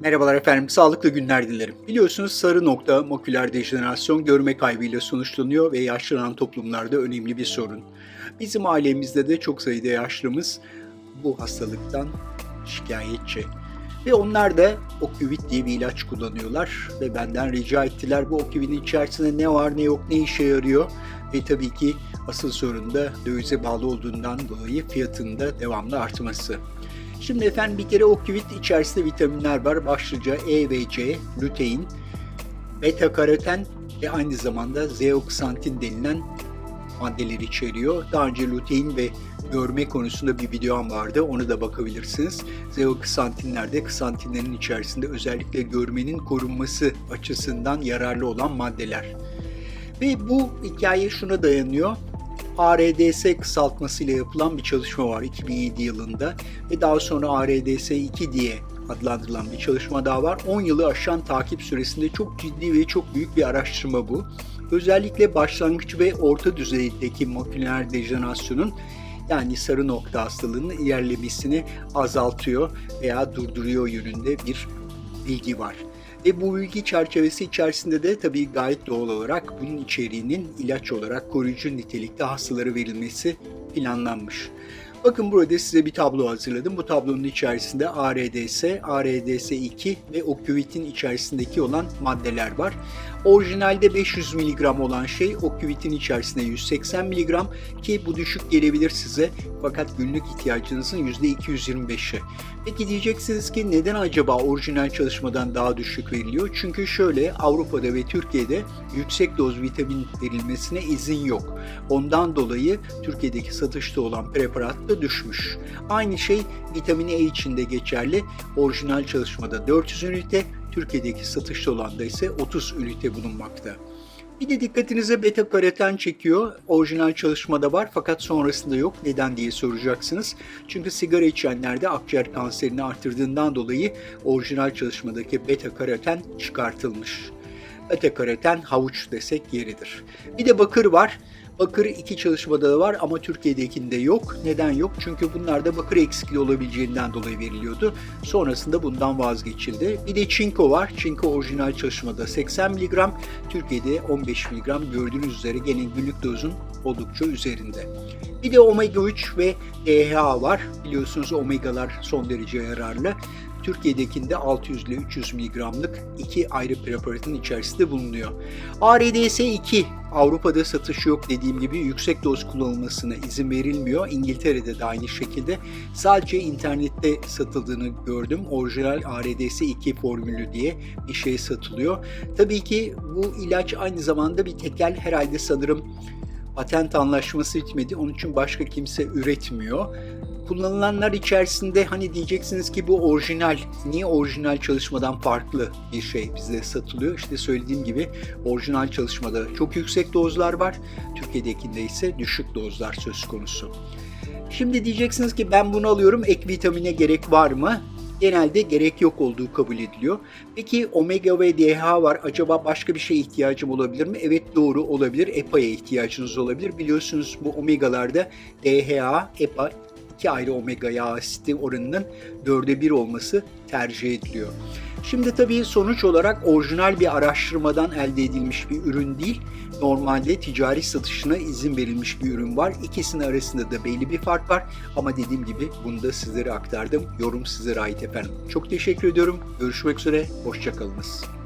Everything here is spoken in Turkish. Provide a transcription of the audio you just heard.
Merhabalar efendim, sağlıklı günler dilerim. Biliyorsunuz sarı nokta maküler dejenerasyon görme kaybıyla sonuçlanıyor ve yaşlanan toplumlarda önemli bir sorun. Bizim ailemizde de çok sayıda yaşlımız bu hastalıktan şikayetçi. Ve onlar da Ocuvit diye bir ilaç kullanıyorlar ve benden rica ettiler bu Ocuvit'in içerisinde ne var ne yok ne işe yarıyor ve tabii ki asıl sorun da dövize bağlı olduğundan dolayı fiyatının da devamlı artması. Şimdi efendim bir kere Ocuvit içerisinde vitaminler var. Başlıca E ve C, lutein, beta karoten ve aynı zamanda zeoxantin denilen maddeleri içeriyor. Daha önce lutein ve görme konusunda bir videom vardı. Onu da bakabilirsiniz. Zeoxantinler de ksantinlerin içerisinde özellikle görmenin korunması açısından yararlı olan maddeler. Ve bu hikaye şuna dayanıyor. ARDS kısaltmasıyla yapılan bir çalışma var 2007 yılında ve daha sonra ARDS-2 diye adlandırılan bir çalışma daha var. 10 yılı aşan takip süresinde çok ciddi ve çok büyük bir araştırma bu. Özellikle başlangıç ve orta düzeydeki maküler dejenerasyonun yani sarı nokta hastalığının ilerlemesini azaltıyor veya durduruyor yönünde bir bilgi var. Ve bu bilgi çerçevesi içerisinde de tabii gayet doğal olarak bunun içeriğinin ilaç olarak koruyucu nitelikte hastalara verilmesi planlanmış. Bakın burada size bir tablo hazırladım. Bu tablonun içerisinde ARDS, ARDS2 ve Ocuvit'in içerisindeki olan maddeler var. Orijinalde 500 mg olan şey Ocuvit'in içerisinde 180 mg ki bu düşük gelebilir size fakat günlük ihtiyacınızın %225'i. Peki diyeceksiniz ki neden acaba orijinal çalışmadan daha düşük veriliyor? Çünkü şöyle Avrupa'da ve Türkiye'de yüksek doz vitamin verilmesine izin yok. Ondan dolayı Türkiye'deki satışta olan preparat da düşmüş. Aynı şey vitamin E için de geçerli. Orijinal çalışmada 400 ünite, Türkiye'deki satışta olan da ise 30 ünite bulunmakta. Bir de dikkatinize beta karoten çekiyor. Orijinal çalışmada var fakat sonrasında yok. Neden diye soracaksınız. Çünkü sigara içenlerde akciğer kanserini artırdığından dolayı orijinal çalışmadaki beta karoten çıkartılmış. Beta karoten havuç desek yeridir. Bir de bakır var. Bakır iki çalışmada da var ama Türkiye'dekinde yok. Neden yok? Çünkü bunlarda bakır eksikliği olabileceğinden dolayı veriliyordu. Sonrasında bundan vazgeçildi. Bir de çinko var. Çinko orijinal çalışmada 80 mg, Türkiye'de 15 mg gördüğünüz üzere gene günlük dozun oldukça üzerinde. Bir de omega 3 ve DHA var. Biliyorsunuz omegalar son derece yararlı. Türkiye'dekinde 600 ile 300 mg'lık iki ayrı preparatın içerisinde bulunuyor. ARDS-2 Avrupa'da satış yok dediğim gibi yüksek doz kullanılmasına izin verilmiyor. İngiltere'de de aynı şekilde. Sadece internette satıldığını gördüm. Orijinal ARDS-2 formülü diye bir şey satılıyor. Tabii ki bu ilaç aynı zamanda bir tekel herhalde sanırım patent anlaşması bitmedi. Onun için başka kimse üretmiyor kullanılanlar içerisinde hani diyeceksiniz ki bu orijinal, niye orijinal çalışmadan farklı bir şey bize satılıyor? İşte söylediğim gibi orijinal çalışmada çok yüksek dozlar var, Türkiye'dekinde ise düşük dozlar söz konusu. Şimdi diyeceksiniz ki ben bunu alıyorum, ek vitamine gerek var mı? genelde gerek yok olduğu kabul ediliyor. Peki omega ve DHA var. Acaba başka bir şeye ihtiyacım olabilir mi? Evet doğru olabilir. EPA'ya ihtiyacınız olabilir. Biliyorsunuz bu omegalarda DHA, EPA iki ayrı omega yağ asidi oranının dörde bir olması tercih ediliyor. Şimdi tabii sonuç olarak orijinal bir araştırmadan elde edilmiş bir ürün değil, normalde ticari satışına izin verilmiş bir ürün var. İkisinin arasında da belli bir fark var ama dediğim gibi bunu da sizlere aktardım. Yorum sizlere ait efendim. Çok teşekkür ediyorum. Görüşmek üzere, hoşçakalınız.